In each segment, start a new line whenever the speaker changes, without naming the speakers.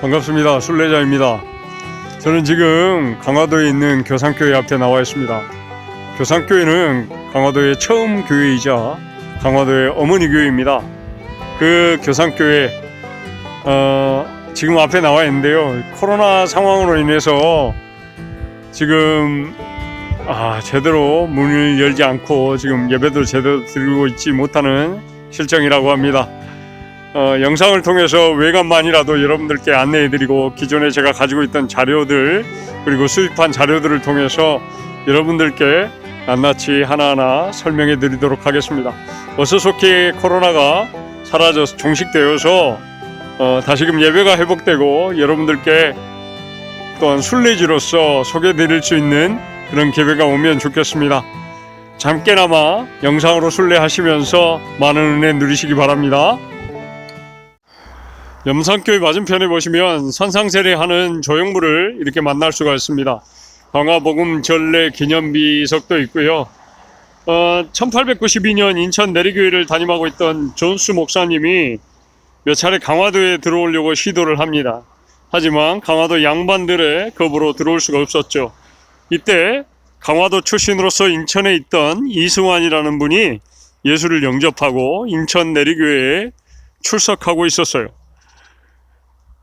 반갑습니다. 순례자입니다. 저는 지금 강화도에 있는 교산교회 앞에 나와 있습니다. 교산교회는 강화도의 처음 교회이자 강화도의 어머니 교회입니다. 그 교산교회 어, 지금 앞에 나와 있는데요. 코로나 상황으로 인해서 지금 아, 제대로 문을 열지 않고 지금 예배도 제대로 드리고 있지 못하는 실정이라고 합니다. 어, 영상을 통해서 외관만이라도 여러분들께 안내해드리고 기존에 제가 가지고 있던 자료들 그리고 수집한 자료들을 통해서 여러분들께 낱낱이 하나하나 설명해 드리도록 하겠습니다. 어서 속히 코로나가 사라져서 종식되어서 어, 다시금 예배가 회복되고 여러분들께 또한 순례지로서 소개해 드릴 수 있는 그런 기회가 오면 좋겠습니다. 잠께나마 영상으로 순례하시면서 많은 은혜 누리시기 바랍니다. 염산교회 맞은편에 보시면 선상세례하는 조형물을 이렇게 만날 수가 있습니다. 광화복음 전례 기념비석도 있고요. 어, 1892년 인천 내리교회를 담임하고 있던 존스 목사님이 몇 차례 강화도에 들어오려고 시도를 합니다. 하지만 강화도 양반들의 겁으로 들어올 수가 없었죠. 이때 강화도 출신으로서 인천에 있던 이승환이라는 분이 예수를 영접하고 인천 내리교회에 출석하고 있었어요.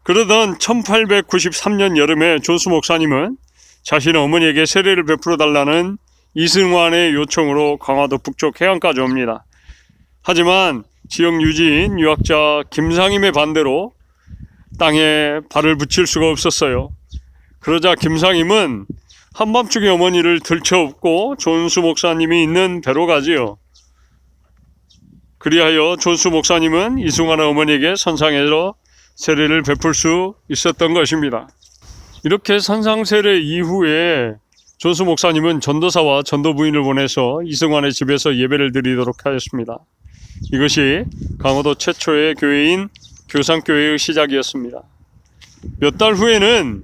그러던 1893년 여름에 존스 목사님은 자신의 어머니에게 세례를 베풀어 달라는 이승환의 요청으로 강화도 북쪽 해안까지 옵니다. 하지만 지역 유지인 유학자 김상임의 반대로 땅에 발을 붙일 수가 없었어요. 그러자 김상임은 한밤중에 어머니를 들쳐업고 존스 목사님이 있는 배로 가지요. 그리하여 존스 목사님은 이승환의 어머니에게 선상에서 세례를 베풀 수 있었던 것입니다. 이렇게 선상 세례 이후에 존스 목사님은 전도사와 전도 부인을 보내서 이승환의 집에서 예배를 드리도록 하였습니다. 이것이 강화도 최초의 교회인 교상교회의 시작이었습니다. 몇 달 후에는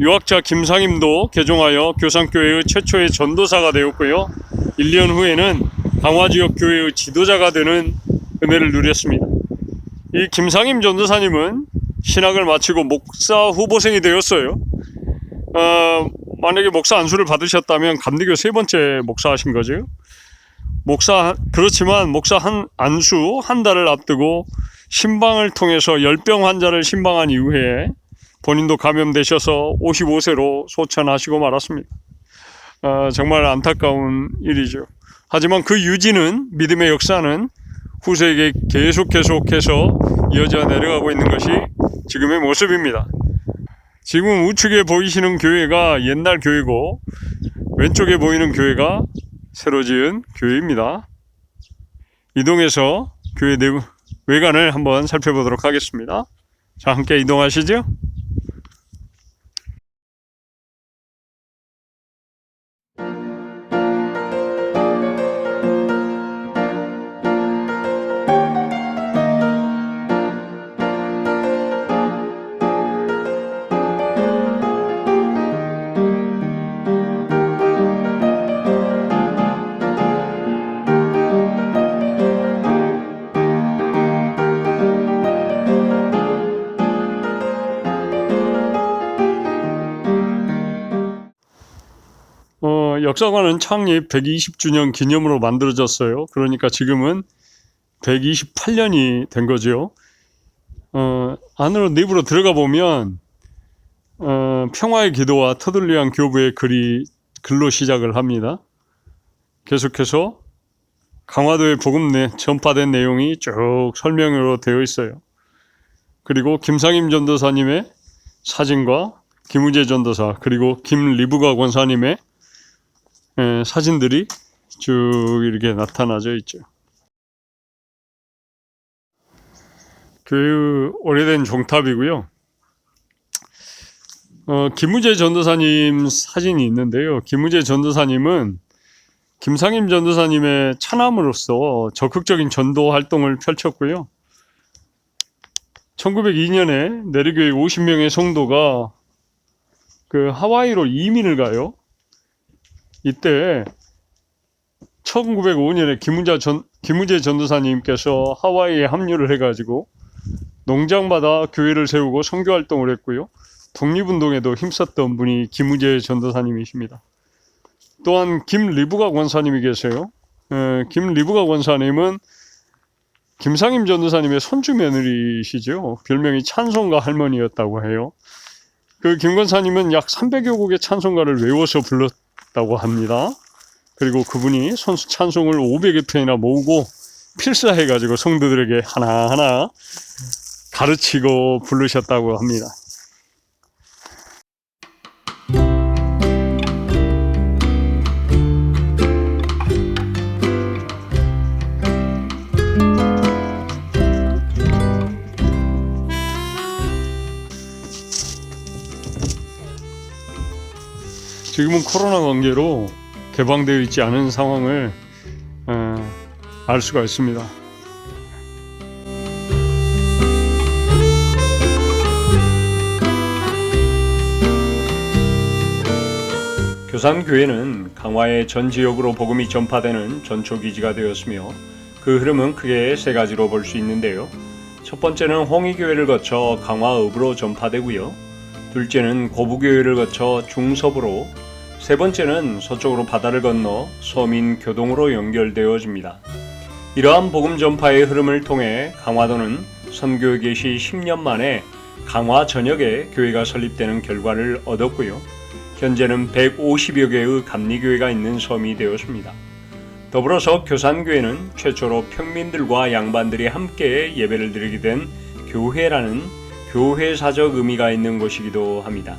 유학자 김상임도 개종하여 교상교회의 최초의 전도사가 되었고요. 1년 후에는 강화지역 교회의 지도자가 되는 은혜를 누렸습니다. 이 김상임 전도사님은 신학을 마치고 목사 후보생이 되었어요. 어, 만약에 목사 안수를 받으셨다면 감리교 세 번째 목사하신 거죠. 목사 그렇지만 목사 한 안수 한 달을 앞두고 신방을 통해서 열병 환자를 신방한 이후에 본인도 감염되셔서 55세로 소천하시고 말았습니다. 어, 정말 안타까운 일이죠. 하지만 그 유지는 믿음의 역사는 후세에게 계속 계속해서 이어져 내려가고 있는 것이 지금의 모습입니다. 지금 우측에 보이시는 교회가 옛날 교회고 왼쪽에 보이는 교회가 새로 지은 교회입니다. 이동해서 교회 내부 외관을 한번 살펴보도록 하겠습니다. 자, 함께 이동하시죠. 역사관은 창립 120주년 기념으로 만들어졌어요. 그러니까 지금은 128년이 된 거죠. 어, 안으로 내부로 들어가 보면 어, 평화의 기도와 터들리안 교부의 글이 글로 시작을 합니다. 계속해서 강화도의 복음 내 전파된 내용이 쭉 설명으로 되어 있어요. 그리고 김상임 전도사님의 사진과 김우재 전도사 그리고 김리부가 권사님의 예, 사진들이 쭉 이렇게 나타나져 있죠. 교회의 오래된 종탑이고요. 어, 김우재 전도사님 사진이 있는데요. 김우재 전도사님은 김상임 전도사님의 차남으로서 적극적인 전도 활동을 펼쳤고요. 1902년에 내리교회 50명의 성도가 그 하와이로 이민을 가요. 이때 1905년에 김우자 전, 김우재 전도사님께서 하와이에 합류를 해가지고 농장마다 교회를 세우고 선교 활동을 했고요. 독립운동에도 힘썼던 분이 김우재 전도사님이십니다. 또한 김리부가 권사님이 계세요. 에, 김리부가 권사님은 김상임 전도사님의 손주 며느리시죠. 별명이 찬송가 할머니였다고 해요. 그 김 권사님은 약 300여 곡의 찬송가를 외워서 불렀 다고 합니다. 그리고 그분이 선수 찬송을 500여 편이나 모으고 필사해가지고 성도들에게 하나하나 가르치고 부르셨다고 합니다. 지금은 코로나 관계로 개방되어 있지 않은 상황을 어, 알 수가 있습니다. 교산교회는 강화의 전 지역으로 복음이 전파되는 전초기지가 되었으며 그 흐름은 크게 세 가지로 볼 수 있는데요. 첫 번째는 홍익교회를 거쳐 강화읍으로 전파되고요. 둘째는 고부교회를 거쳐 중서부로 세 번째는 서쪽으로 바다를 건너 서민 교동으로 연결되어집니다. 이러한 복음 전파의 흐름을 통해 강화도는 선교 개시 10년 만에 강화 전역에 교회가 설립되는 결과를 얻었고요. 현재는 150여 개의 감리교회가 있는 섬이 되었습니다. 더불어서 교산교회는 최초로 평민들과 양반들이 함께 예배를 드리게 된 교회라는 교회사적 의미가 있는 곳이기도 합니다.